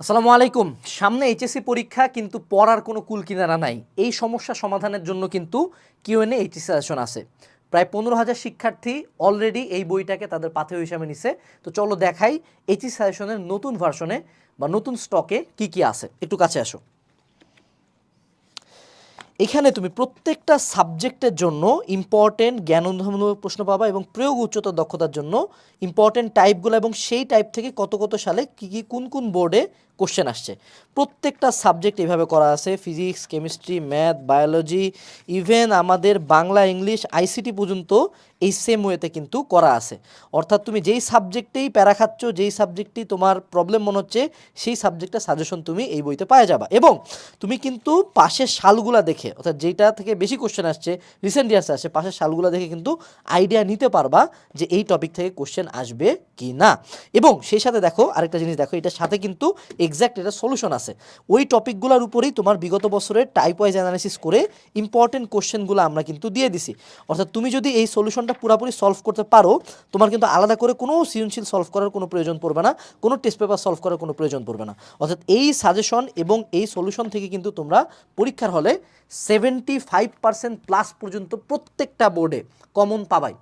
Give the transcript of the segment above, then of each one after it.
আসসালামু আলাইকুম। সামনে এইচএসসি পরীক্ষা, কিন্তু পড়ার কোনো কুল কিনারা নাই। এই সমস্যা সমাধানের জন্য কিন্তু কিউএনএ এইচএসসি আসন আছে। প্রায় পনেরো হাজার শিক্ষার্থী অলরেডি এই বইটাকে তাদের পাথেয় হিসাবে নিছে। তো চলো দেখাই এইচএসসি সাজেশনের নতুন ভার্সনে বা নতুন স্টকে কি কি আছে। একটু কাছে আসো। এখানে তুমি প্রত্যেকটা সাবজেক্টের জন্য ইম্পর্টেন্ট জ্ঞানমূলক প্রশ্ন পাবা এবং প্রয়োগ উচ্চতা দক্ষতার জন্য ইম্পর্টেন্ট টাইপগুলো এবং সেই টাইপ থেকে কত কত সালে কী কী, কোন কোন বোর্ডে কোশ্চেন আসছে। প্রত্যেকটা সাবজেক্ট এভাবে করা আছে physics chemistry math biology even আমাদের বাংলা ইংলিশ আইসিটি পর্যন্ত এই সেম ওয়েতে কিন্তু করা আছে। অর্থাৎ তুমি যেই সাবজেক্টেই প্যারা খাচ্ছ, যেই সাবজেক্টটি তোমার প্রবলেম মনে হচ্ছে, সেই সাবজেক্টের সাজেশন তুমি এই বইতে পাওয়া যাবা। এবং তুমি কিন্তু পাশের সালগুলা দেখে, অর্থাৎ যেটা থেকে বেশি কোশ্চেন আসছে রিসেন্ট ইয়ার্সে আসছে, পাশের সালগুলা দেখে কিন্তু আইডিয়া নিতে পারবা যে এই টপিক থেকে কোশ্চেন আসবে কি না এবং সেই সাথে দেখো, আরেকটা জিনিস দেখো, এটার সাথে কিন্তু এক্স্যাক্ট এটা সলিউশন আছে। ওই টপিকগুলোর উপরেই তোমার বিগত বছরের টাইপ ওয়াইজ অ্যানালিসিস করে ইম্পর্টেন্ট কোশ্চেনগুলো আমরা কিন্তু দিয়ে দিছি। অর্থাৎ তুমি যদি এই সলিউশনটা পুরোপুরি সলভ করতে পারো, তোমার কিন্তু আলাদা করে কোনো সৃজনশীল সলভ করার কোনো প্রয়োজন পড়বে না, কোনো টেস্ট পেপার সলভ করার কোনো প্রয়োজন পড়বে না। অর্থাৎ এই সাজেশন এবং এই সলিউশন থেকে কিন্তু তোমরা পরীক্ষার হলে সেভেন্টি ফাইভ পার্সেন্ট প্লাস পর্যন্ত প্রত্যেকটা বোর্ডে কমন পাবাই।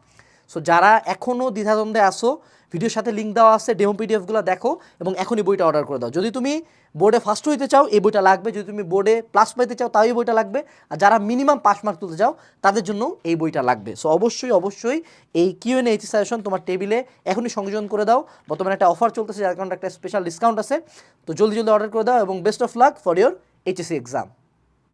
সো যারা এখনও দ্বিধাদ্বন্দ্বে আসো ভিডিওর সাথে লিঙ্ক দেওয়া আছে ডেমো পিডিএফগুলো দেখো এবং এখনই বইটা অর্ডার করে দাও। যদি তুমি বোর্ডে ফার্স্ট হইতে চাও, এই বইটা লাগবে। যদি তুমি বোর্ডে প্লাস পাইতে চাও, তাও এই বইটা লাগবে। আর যারা মিনিমাম পাস মার্ক তুলতে চাও, তাদের জন্য এই বইটা লাগবে। সো অবশ্যই অবশ্যই এই কিউ এন এইচ সাজেশন তোমার টেবিলে এখনই সংযোজন করে দাও। বর্তমানে একটা অফার চলতেছে, যার কারণে একটা স্পেশাল ডিসকাউন্ট আছে। তো জলদি জলদি অর্ডার করে দাও এবং best of luck for your HSC exam